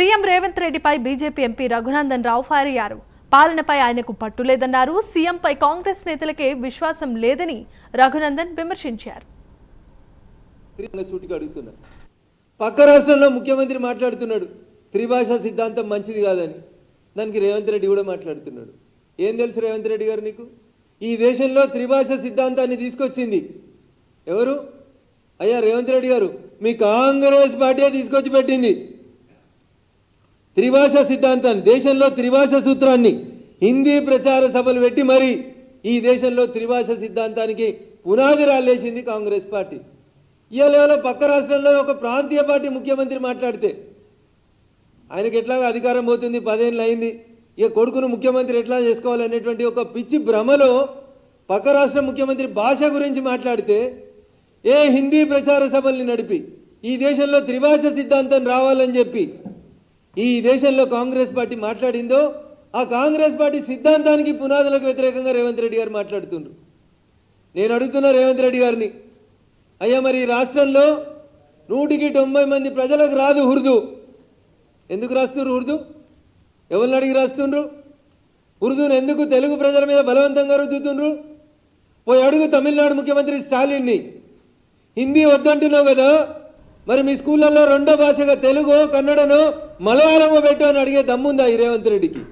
CM Revanth రెడ్డిపై BJP MP Raghunandan Rao fire అయ్యారు. పాలనపై ఆయనకు పట్టు లేదన్నారు. సీఎంపై కాంగ్రెస్ నేతలకే విశ్వాసం లేదని రఘునందన్ విమర్శించారు. పక్క రాష్ట్రంలో ముఖ్యమంత్రి మాట్లాడుతున్నాడు. త్రిభాషా సిద్ధాంతం మంచిది కాదని. దానికి రేవంత్ రెడ్డి కూడా మాట్లాడుతున్నాడు. ఏం తెలుసు రేవంత్ రెడ్డి గారు నీకు? ఈ దేశంలో త్రిభాష సిద్ధాంతాన్ని తీసుకొచ్చింది. ఎవరు? అయ్యా రేవంత్ రెడ్డి గారు. మీ కాంగ్రెస్ పార్టీ తీసుకొచ్చి పెట్టింది. త్రిభాష సిద్ధాంతాన్ని దేశంలో త్రిభాష సూత్రాన్ని హిందీ ప్రచార సభలు పెట్టి మరి ఈ దేశంలో త్రిభాష సిద్ధాంతానికి పునాది రాలేసింది కాంగ్రెస్ పార్టీ. ఇవాళ పక్క రాష్ట్రంలో ఒక ప్రాంతీయ పార్టీ ముఖ్యమంత్రి మాట్లాడితే ఆయనకి ఎట్లాగా అధికారం పోతుంది? పదేళ్ళు అయింది. ఇక కొడుకును ముఖ్యమంత్రి ఎట్లా చేసుకోవాలనేటువంటి ఒక పిచ్చి భ్రమలో పక్క రాష్ట్ర ముఖ్యమంత్రి భాష గురించి మాట్లాడితే ఏ హిందీ ప్రచార సభల్ని నడిపి ఈ దేశంలో త్రిభాష సిద్ధాంతం రావాలని చెప్పి ఈ దేశంలో కాంగ్రెస్ పార్టీ మాట్లాడిందో ఆ కాంగ్రెస్ పార్టీ సిద్ధాంతానికి పునాదులకు వ్యతిరేకంగా రేవంత్ రెడ్డి గారు మాట్లాడుతుండ్రు. నేను అడుగుతున్నా రేవంత్ రెడ్డి గారిని అయ్యా మరి ఈ రాష్ట్రంలో నూటికి తొంభై మంది ప్రజలకు రాదు ఉర్దూ. ఎందుకు రాస్తున్నారు ఉర్దూ? ఎవరిని అడిగి రాస్తుండ్రు ఉర్దూను ఎందుకు తెలుగు ప్రజల మీద బలవంతంగా రుద్దుతుండ్రు? పోయి అడుగు తమిళనాడు ముఖ్యమంత్రి స్టాలిన్ని. హిందీ వద్దంటున్నావు కదా మరి మీ స్కూళ్ళల్లో రెండో భాషగా తెలుగు కన్నడను మలయాళము పెట్టు అని అడిగే దమ్ముందా ఈ రేవంత్ రెడ్డికి?